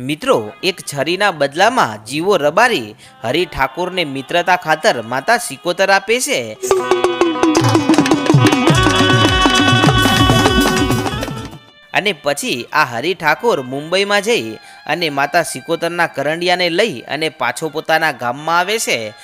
મિત્રો, એક છરીના બદલામાં જીવો રબારી હરિ ઠાકોરને મિત્રતા ખાતર માતા સિકોતર આપે છે. અને પછી આ હરિ ઠાકોર મુંબઈમાં જઈ અને માતા સિકોતરના કરંડિયાને લઈ અને પાછો પોતાના ગામમાં આવે છે.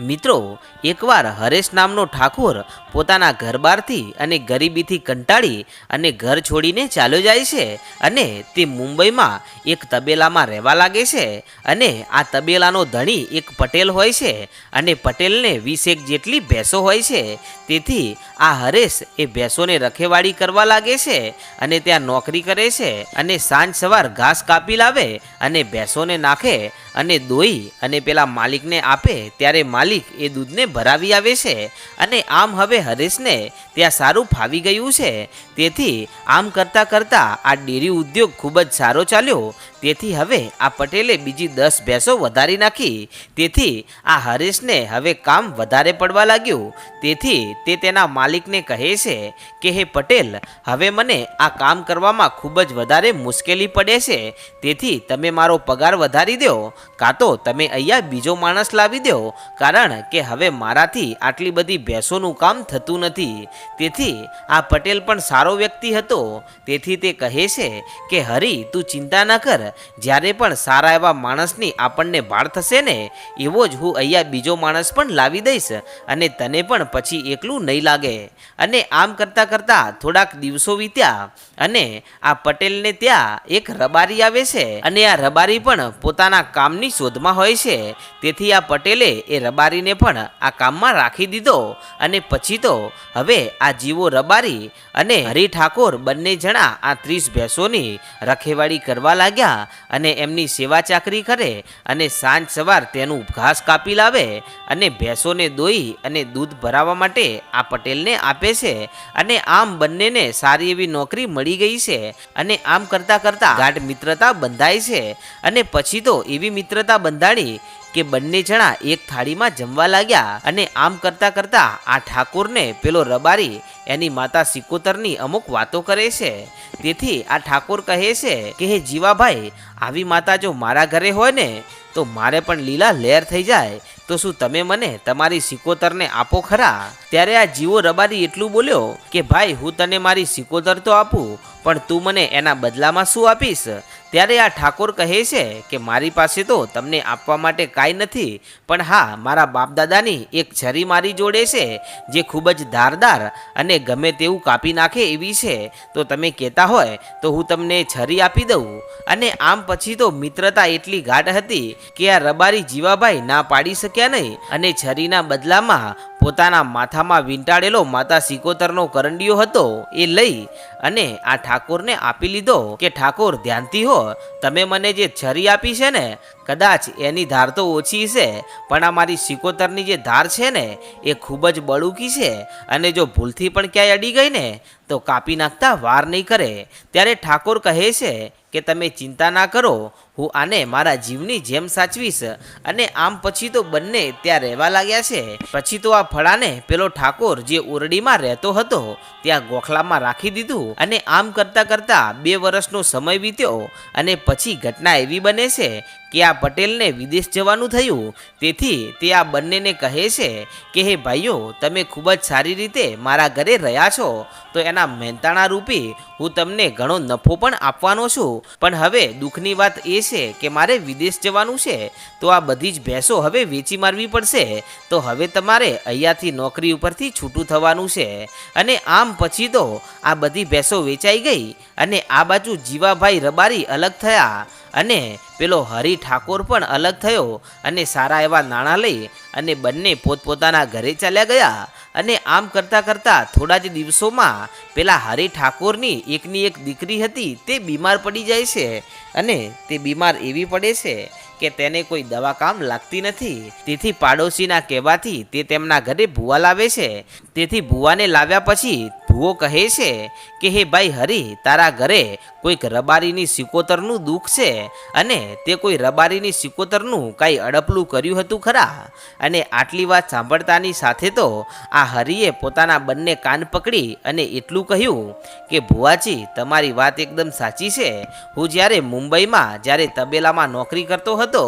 મિત્રો, એકવાર હરેશ નામનો ઠાકોર પોતાના ઘરબારથી અને ગરીબીથી કંટાળી અને ઘર છોડીને ચાલ્યો જાય છે અને તે મુંબઈમાં એક તબેલામાં રહેવા લાગે છે અને આ તબેલાનો ધણી એક પટેલ હોય છે અને પટેલને વીસેક જેટલી ભેંસો હોય છે. તેથી આ હરેશ એ ભેંસોને રખેવાળી કરવા લાગે છે અને ત્યાં નોકરી કરે છે અને સાંજ સવાર ઘાસ કાપી લાવે અને ભેંસોને નાખે અને દોઈ અને પેલા માલિકને આપે ત્યારે માલિક એ દૂધને ભરાવી આવે છે અને આમ હવે હરેશને ત્યાં સારું ફાવી ગયું છે. તેથી આમ કરતાં કરતાં આ ડેરી ઉદ્યોગ ખૂબ જ સારો ચાલ્યો. તેથી હવે આ પટેલે બીજી દસ ભેંસો વધારી નાખી. તેથી આ હરેશને હવે કામ વધારે પડવા લાગ્યું. તેથી તે તેના માલિકને કહે છે કે, હે પટેલ, હવે મને આ કામ કરવામાં ખૂબ જ વધારે મુશ્કેલી પડે છે. તેથી તમે મારો પગાર વધારી દો. કાં તો તમે અહીંયા બીજો માણસ લાવી દો. કારણ કે હવે મારાથી આટલી બધી ભેંસોનું કામ થતું નથી. તેથી આ પટેલ પણ સારો વ્યક્તિ હતો. તેથી તે કહે છે કે, હરી, તું ચિંતા ન કર. જ્યારે પણ સારા એવા માણસની આપણને ભાળ થશે ને, એવો જ હું અહીંયા બીજો માણસ પણ લાવી દઈશ અને તને પણ પછી એકલું નહીં લાગે. અને આમ કરતાં કરતાં થોડાક દિવસો વીત્યા અને આ પટેલને ત્યાં એક રબારી આવે છે. અને આ રબારી પણ પોતાના કામની શોધમાં હોય છે. તેથી આ પટેલે એ રબારીને પણ આ કામમાં રાખી દીધો અને પછી તો હવે આ જીવો રબારી અને હરિ ઠાકોર બંને જણા આ ત્રીસ ભેંસોની રખેવાળી કરવા લાગ્યા અને એમની સેવા ચાકરી કરે અને સાંજ સવાર તેનું ઘાસ કાપી લાવે અને ભેંસોને દોઈ અને દૂધ ભરાવવા માટે આ પટેલને આપે છે અને આમ બંનેને સારી એવી નોકરી મળી ગઈ છે અને આમ કરતાં કરતાં ગાઢ મિત્રતા બંધાય છે અને પછી તો એવી મિત્રતા બંધાણી કે બંને જણા એક થાળીમાં જમવા લાગ્યા અને આમ કરતાં કરતાં આ ઠાકોરને પેલો રબારી એની માતા સિકોતરની અમુક વાતો કરે છે. તેથી આ ઠાકોર કહે છે કે, હે જીવાભાઈ, આવી માતા જો મારા ઘરે હોય ને, તો મારે પણ લીલા લહેર થઈ જાય. તો શું તમે મને તમારી સિકોતરને આપો ખરા? ત્યારે આ જીવો રબારી એટલું બોલ્યો કે, ભાઈ, હું તને મારી સિકોતર તો આપું પણ તું મને એના બદલામાં શું આપીશ? ત્યારે આ ઠાકોર કહે છે કે મારી પાસે તો તમને આપવા માટે કાંઈ નથી, પણ હા, મારા બાપ દાદાની એક છરી મારી જોડે છે, જે ખૂબ જ ધારદાર અને ગમે તેવું કાપી નાખે એવી છે. તો તમે કહેતા હોય તો હું તમને છરી આપી દઉં. અને આમ પછી તો મિત્રતા એટલી ગાઢ હતી કે આ રબારી જીવાભાઈ ના પાડી શક્યા નહીં. અને છરીના બદલામાં પોતાના માથામાં વીંટાળેલો માતા સિકોતરનો કરંડિયો હતો એ લઈ અને આ ઠાકોરને આપી લીધો કે, ઠાકોર, ધ્યાનથી હો. તમે મને જે છરી આપી છે ને, કદાચ એની ધાર તો ઓછી છે, પણ આ મારી સિકોતરની જે ધાર છે ને, એ ખૂબ જ બળુકી છે. અને જો ભૂલથી પણ ક્યાંય અડી ગઈ ને, તો કાપી નાખતા વાર નહીં કરે. ત્યારે ઠાકોર કહે છે કે તમે ચિંતા ના કરો, હું આને મારા જીવની જેમ સાચવીશ. અને આમ પછી તો બંને ત્યાં રહેવા લાગ્યા છે. પછી તો આ ફળાને પેલો ઠાકોર જે ઓરડીમાં રહેતો હતો, ત્યાં ગોખલામાં રાખી દીધું. અને આમ કરતાં કરતાં બે વર્ષનો સમય વીત્યો અને પછી ઘટના એવી બને છે કે આ પટેલને વિદેશ જવાનું થયું. તેથી તે આ બંનેને કહે છે કે, હે ભાઈઓ, તમે ખૂબ જ સારી રીતે મારા ઘરે રહ્યા છો. તો એના મહેનતાણા રૂપી હું તમને ઘણો નફો પણ આપવાનો છું. પણ હવે દુઃખની વાત એ છે કે મારે વિદેશ જવાનું છે, તો આ બધી જ ભેંસો હવે વેચી મારવી પડશે. તો હવે તમારે અહીંયાથી નોકરી ઉપરથી છૂટું થવાનું છે. અને આમ પછી તો આ બધી ભેંસો વેચાઈ ગઈ અને આ બાજુ જીવાભાઈ રબારી અલગ થયા. અને પેલો હરિ ઠાકોર પણ અલગ થયો અને સારા એવા નાણાં લઈ અને બંને પોતપોતાના ઘરે ચાલ્યા ગયા. અને આમ કરતાં કરતાં થોડા જ દિવસોમાં પેલા હરિ ઠાકોરની એકની એક દીકરી હતી તે બીમાર પડી જાય છે અને તે બીમાર એવી પડે છે કે તેને કોઈ દવા કામ લાગતી નથી. તેથી પાડોશીના કહેવાથી તે તેમના ઘરે ભૂવા લાવે છે. તેથી ભૂવાને લાવ્યા પછી ભૂવો કહે છે કે, હે ભાઈ હરિ, તારા ઘરે કોઈક રબારીની સિકોતરનું દુઃખ છે અને તે કોઈ રબારીની સિકોતરનું કાંઈ અડપલું કર્યું હતું ખરા? અને આટલી વાત સાંભળતાની સાથે તો આ હરિએ પોતાના બંને કાન પકડી અને એટલું કહ્યું કે, ભુવાજી, તમારી વાત એકદમ સાચી છે. હું જ્યારે મુંબઈમાં જ્યારે તબેલામાં નોકરી કરતો હતો,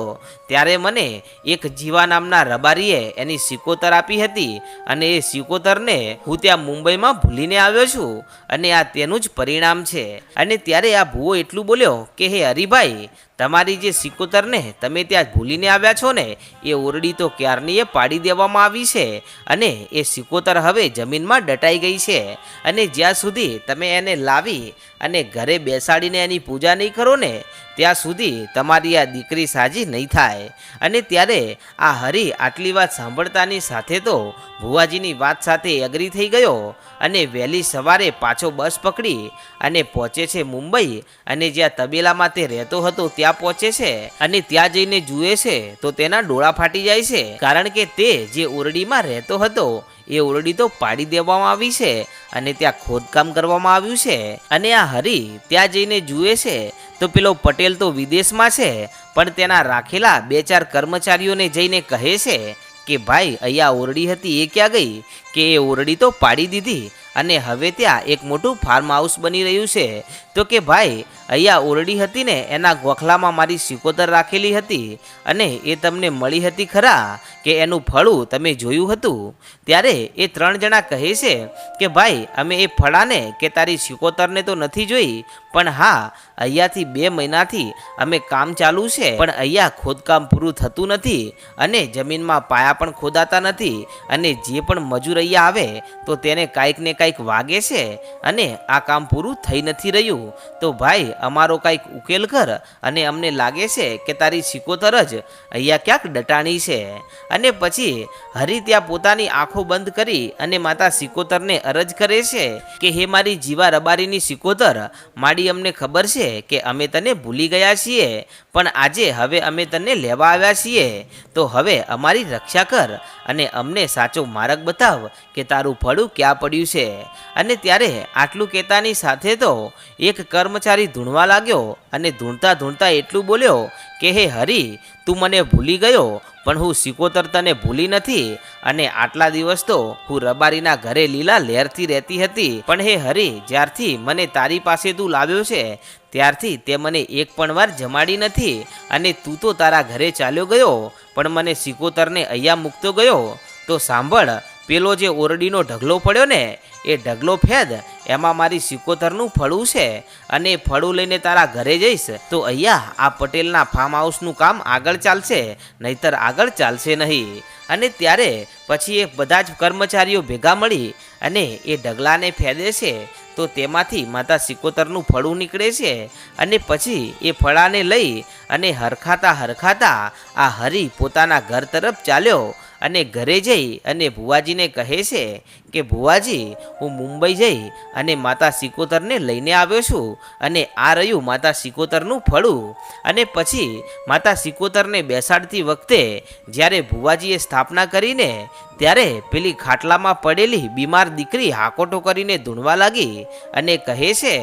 ત્યારે મને એક જીવા નામના રબારીએ એની સિકોતર આપી હતી અને એ સિકોતરને હું ત્યાં મુંબઈમાં ભૂલીને આવ્યો છું અને આ તેનું જ પરિણામ છે. અને ત્યારે આ ભૂવો એટલું બોલ્યો કે, હે હરિભાઈ તમારી જે સિકોતરને તમે ત્યાં ભૂલીને આવ્યા છો ને, એ ઓરડી તો ક્યારની પાડી દેવામાં આવી છે? અને એ સિકોતર હવે જમીનમાં દટાઈ ગઈ છે. અને જ્યાં સુધી તમે એને લાવી અને ઘરે બેસાડીને એની પૂજા નહીં કરો ને, ત્યાં સુધી તમારી આ દીકરી સાજી નહીં થાય. અને ત્યારે આ હરિ આટલી વાત સાંભળતાની સાથે તો ભુવાજીની વાત સાથે એગ્રી થઈ ગયો અને વહેલી સવારે પાછો બસ પકડી અને પહોંચે છે મુંબઈ અને જ્યાં તબેલામાં તે રહેતો હતો ત્યાં પહોંચે છે અને ત્યાં જઈને જુએ છે, તો તેના ડોળા ફાટી જાય છે. કારણ કે તે જે ઓરડીમાં રહેતો હતો, એ ઓરડી તો પાડી દેવામાં આવી છે અને ત્યાં ખોદકામ કરવામાં આવ્યું છે. અને આ હરી ત્યાં જઈને જુએ છે, તો પેલો પટેલ તો વિદેશમાં છે, પણ તેના રાખેલા બે ચાર કર્મચારીઓને જઈને કહે છે કે, ભાઈ, અહીંયા ઓરડી હતી, એ ક્યાં ગઈ? કે, એ ઓરડી તો પાડી દીધી અને હવે ત્યાં એક મોટું ફાર્મ હાઉસ બની રહ્યું છે. તો કે, ભાઈ અહીંયા ઓરડી હતી ને એના ગોખલામાં મારી સિકોતર રાખેલી હતી અને એ તમને મળી હતી ખરા કે એનું ફળું તમે જોયું હતું? ત્યારે એ ત્રણ જણા કહે છે કે, ભાઈ, અમે એ ફળાને કે તારી સિકોતરને તો નથી જોઈ, પણ હા, અહીંયાથી બે મહિનાથી અમે કામ ચાલુ છે, પણ અહીંયા ખોદકામ પૂરું થતું નથી અને જમીનમાં પાયા પણ ખોદાતા નથી અને જે પણ મજૂર અહીંયા આવે, તો તેને કાંઈક ને કાંઈક વાગે છે અને આ કામ પૂરું થઈ નથી રહ્યું. તો ભાઈ અમારો કાંઈક ઉકેલ કર અને અમને લાગે છે કે તારી સિકોતર જ અહીંયા ક્યાંક ડટાણી છે. અને પછી હરી ત્યાં પોતાની આંખો બંધ કરી અને માતા સિકોતરને અરજ કરે છે કે, હે મારી જીવા રબારીની સિકોતર, માડી અમને ખબર છે કે અમે તને ભૂલી ગયા છીએ. પણ આજે હવે અમે તને લેવા આવ્યા છીએ. તો હવે અમારી રક્ષા કર અને અમને સાચો માર્ગ બતાવ કે તારું ફળું ક્યાં પડ્યું છે. અને ત્યારે આટલું કહેતાની સાથે તો એક કર્મચારી ધૂણવા લાગ્યો અને ધૂણતા ધૂણતા એટલું બોલ્યો કે, હે હરી, તું મને ભૂલી ગયો, પણ હું સિકોતર તને ભૂલી નથી. અને આટલા દિવસ તો હું રબારીના ઘરે લીલા લહેરથી રહેતી હતી. પણ હે હરી, જ્યારથી મને તારી પાસે તું લાવ્યો છે ત્યારથી તે મને એક પણ વાર જમાડી નથી અને તું તો તારા ઘરે ચાલ્યો ગયો, પણ મને સિકોતરને અહીંયા મૂકતો ગયો. તો સાંભળ, પેલો જે ઓરડીનો ઢગલો પડ્યો ને, એ ઢગલો ફેદ, એમાં મારી સિકોતરનું ફળું છે અને ફળું લઈને તારા ઘરે જઈશ, તો અહીંયા આ પટેલના ફાર્મ હાઉસનું કામ આગળ ચાલશે, નહીતર આગળ ચાલશે નહીં. અને ત્યારે પછી એ બધા જ કર્મચારીઓ ભેગા મળી અને એ ઢગલાને ફેદે છે તો તેમાંથી માતા સિકોતરનું ફળું નીકળે છે અને પછી એ ફળાને લઈ અને હરખાતા હરખાતા આ હરી પોતાના ઘર તરફ ચાલ્યો અને ઘરે જઈ અને ભુવાજીને કહે છે કે, ભુવાજી, હું મુંબઈ જઈ અને માતા સિકોતરને લઈને આવ્યો છું અને આ રહ્યું માતા સિકોતરનું ફળું. અને પછી માતા સિકોતરને બેસાડતી વખતે જ્યારે ભુવાજીએ સ્થાપના કરીને ત્યારે પેલી ખાટલામાં પડેલી બીમાર દીકરી હાકોટો કરીને ધૂણવા લાગી અને કહે છે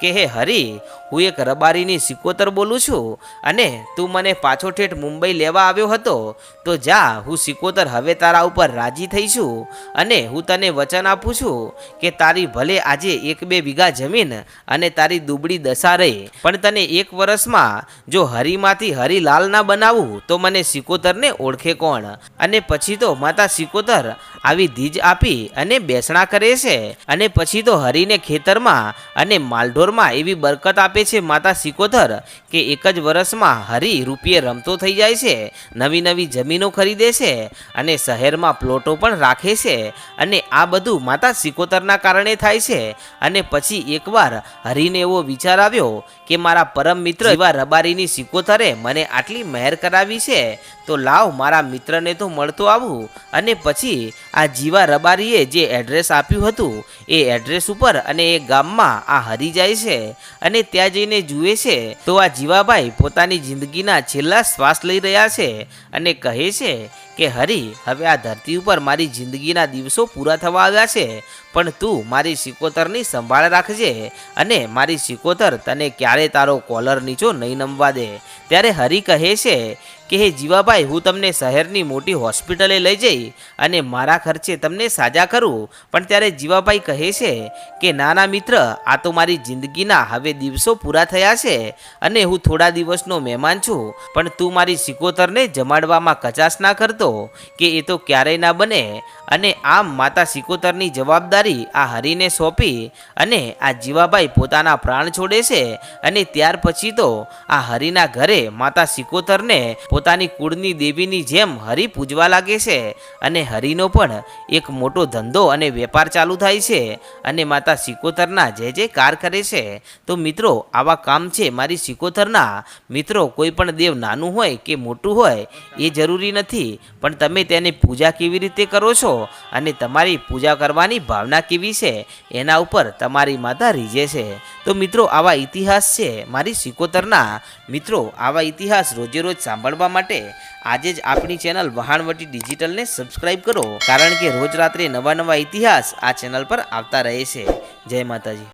કે, હે હરી હું એક રબારીની સિકોતર બોલું છું અને તું મને પાછો ઠેઠ મુંબઈ લેવા આવ્યો હતો, તો જા, હું સિકોતર હવે તારા ઉપર રાજી થઈ છું અને હું તને વચન આપું છું કે તારી ભલે આજે એક બે વીઘા જમીન અને તારી દુબળી દશા રહે, પણ તને એક વર્ષમાં જો હરીમાંથી હરિલાલ ના બનાવું, તો મને સિકોતરને ઓળખે કોણ? અને પછી તો માતા સિકોતર આવી ધીજ આપી અને બેસણા કરે છે, અને પછી તો હરીને ખેતરમાં અને માલઢોરમાં એવી બરકત આપે છે માતા સિકોતર કે એક જ વર્ષમાં હરી રૂપિયે રમતો થઈ જાય છે, નવી નવી જમીનો ખરીદે છે અને શહેરમાં પ્લોટો પણ રાખે છે અને આ બધું માતા સિકોતરના કારણે થાય છે. અને પછી એકવાર હરીને એવો વિચાર આવ્યો કે મારા પરમ મિત્ર એવા રબારીની સિકોતરે મને આટલી મહેર કરાવી છે, તો લાવ મારા મિત્રને તો મળતો આવું. અને પછી આ જીવા રબારીએ જે એડ્રેસ આપ્યું હતું, એ એડ્રેસ ઉપર અને એ ગામમાં આ હરી જાય છે. અને ત્યાં જઈને જુએ છે, તો આ જીવાભાઈ પોતાની જિંદગીના છેલ્લા શ્વાસ લઈ રહ્યા છે અને કહે છે કે, હરી, હવે આ ધરતી ઉપર મારી જિંદગીના દિવસો પૂરા થવા આવ્યા છે. પણ તું મારી સિકોતરની સંભાળ રાખજે અને મારી સિકોતર તને ક્યારે તારો કોલર નીચો નહીં નમવા દે. ત્યારે હરિ કહે છે કે, હે જીવાભાઈ, હું તમને શહેરની મોટી હોસ્પિટલે લઈ જઈ અને મારા ખર્ચે તમને સાજા કરું. પણ ત્યારે જીવાભાઈ કહે છે કે, નાના મિત્ર, આ તો મારી જિંદગીના હવે દિવસો પૂરા થયા છે અને હું થોડા દિવસનો મહેમાન છું. પણ તું મારી સિકોતરને જમાડવામાં કચાશ ના કરતો કે એ તો ક્યારેય ના બને અને આમ માતા સિકોતરની જવાબદારી આ હરિને સોંપી અને આ જીવાભાઈ પોતાના પ્રાણ છોડે છે અને ત્યાર પછી તો આ હરિના ઘરે માતા સિકોતરને પોતાની કુળની દેવીની જેમ હરિ પૂજવા લાગે છે અને હરિનો પણ એક મોટો ધંધો અને વેપાર ચાલુ થાય છે અને માતા સિકોતરના જે જે કાર કરે છે. તો મિત્રો, આવા કામ છે મારી સિકોતરના. મિત્રો, કોઈ પણ દેવ નાનું હોય કે મોટું હોય, એ જરૂરી નથી. પણ તમે તેની પૂજા કેવી રીતે કરો છો? અને તમારી પૂજા કરવાની ભાવના કેવી છે? એના ઉપર તમારી માતા રીઝે છે. તો મિત્રો, આવા ઇતિહાસ છે મારી સિકોતરના. મિત્રો, આવા ઇતિહાસ રોજે રોજ સાંભળવા માટે આજે જ આપણી ચેનલ વહાણવટી ડિજિટલને સબસ્ક્રાઈબ કરો. કારણ કે રોજ રાત્રે નવા નવા ઇતિહાસ આ ચેનલ પર આવતા રહે છે. જય માતાજી.